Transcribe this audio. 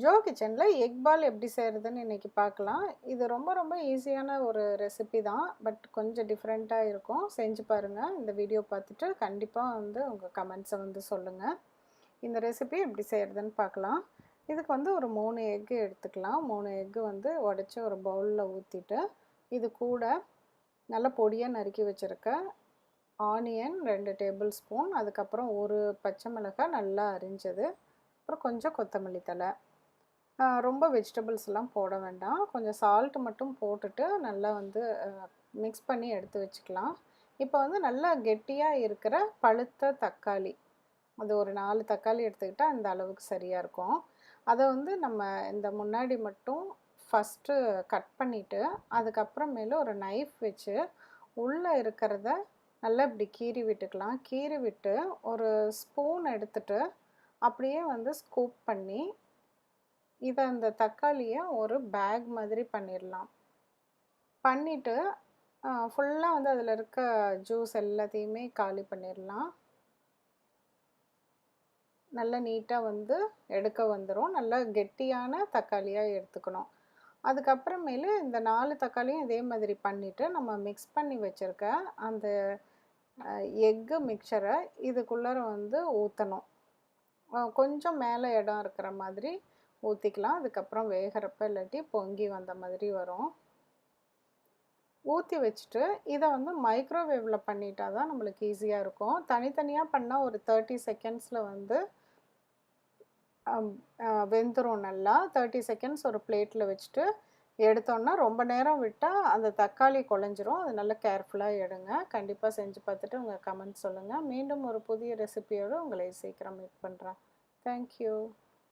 Joe கிச்சனில் egg பால் எப்படி செய்கிறதுன்னு இன்றைக்கி பார்க்கலாம். இது ரொம்ப ரொம்ப ஈஸியான ஒரு ரெசிபி தான். பட் கொஞ்சம் டிஃப்ரெண்ட்டாக இருக்கும். செஞ்சு பாருங்கள் இந்த வீடியோ பார்த்துட்டு கண்டிப்பாக வந்து உங்கள் கமெண்ட்ஸை வந்து சொல்லுங்கள் இந்த ரெசிபி எப்படி செய்கிறதுன்னு பார்க்கலாம். இதுக்கு வந்து ஒரு மூணு எக்கு எடுத்துக்கலாம். மூணு எக்கு வந்து உடச்சி ஒரு பவுலில் ஊற்றிட்டு இது கூட நல்ல பொடியாக நறுக்கி வச்சுருக்க ஆனியன் ரெண்டு டேபிள் ஸ்பூன் அதுக்கப்புறம் ஒரு பச்சை மிளகாய் நல்லா அரிஞ்சது. அப்புறம் கொஞ்சம் கொத்தமல்லி தலை ரொம்ப வெஜிடபிள்ஸ்லாம் போட வேண்டாம். கொஞ்சம் சால்ட் மட்டும் போட்டுட்டு நல்லா வந்து மிக்ஸ் பண்ணி எடுத்து வச்சுக்கலாம். இப்போ வந்து நல்லா கெட்டியாக இருக்கிற பழுத்த தக்காளி. அது ஒரு நாலு தக்காளி எடுத்துக்கிட்டால் அந்த அளவுக்கு சரியாக இருக்கும். அதை வந்து நம்ம இந்த முன்னாடி மட்டும் ஃபஸ்ட்டு கட் பண்ணிவிட்டு அதுக்கப்புறமேல ஒரு நைஃப் வச்சு உள்ளே இருக்கிறத நல்லா இப்படி கீறி விட்டுக்கலாம். கீறி விட்டு ஒரு ஸ்பூன் எடுத்துட்டு அப்படியே வந்து ஸ்கூப் பண்ணி இதை அந்த தக்காளியை ஒரு பேக் மாதிரி பண்ணிடலாம் பண்ணிவிட்டு ஃபுல்லாக வந்து அதில் இருக்க ஜூஸ் எல்லாத்தையுமே காலி பண்ணிடலாம் நல்லா நீட்டாக வந்து எடுக்க வந்துடும் நல்லா கெட்டியான தக்காளியாக எடுத்துக்கணும். அதுக்கப்புறமேலு இந்த நாலு தக்காளியும் இதே மாதிரி பண்ணிவிட்டு நம்ம மிக்ஸ் பண்ணி வச்சுருக்க அந்த எக்கு மிக்சரை இதுக்குள்ளார வந்து ஊற்றணும் கொஞ்சம் மேலே இடம் இருக்கிற மாதிரி ஊற்றிக்கலாம் அதுக்கப்புறம் வேகிறப்ப இல்லாட்டி பொங்கி வந்த மாதிரி வரும். ஊற்றி வச்சுட்டு இதை வந்து மைக்ரோவேவில் பண்ணிட்டா தான் நம்மளுக்கு ஈஸியாக இருக்கும். தனித்தனியாக பண்ணால் ஒரு தேர்ட்டி செகண்ட்ஸில் வந்து வெந்துடும் நல்லா. தேர்ட்டி செகண்ட்ஸ் ஒரு பிளேட்டில் வச்சுட்டு எடுத்தோன்னா ரொம்ப நேரம் விட்டால் அந்த தக்காளி குழஞ்சிரும். அது நல்லா கேர்ஃபுல்லாக எடுங்க. கண்டிப்பாக செஞ்சு பார்த்துட்டு உங்கள் கமெண்ட் சொல்லுங்கள் மீண்டும் ஒரு புதிய ரெசிபியோடு உங்களை சீக்கிரம் மீட் பண்ணுறேன் தேங்க்யூ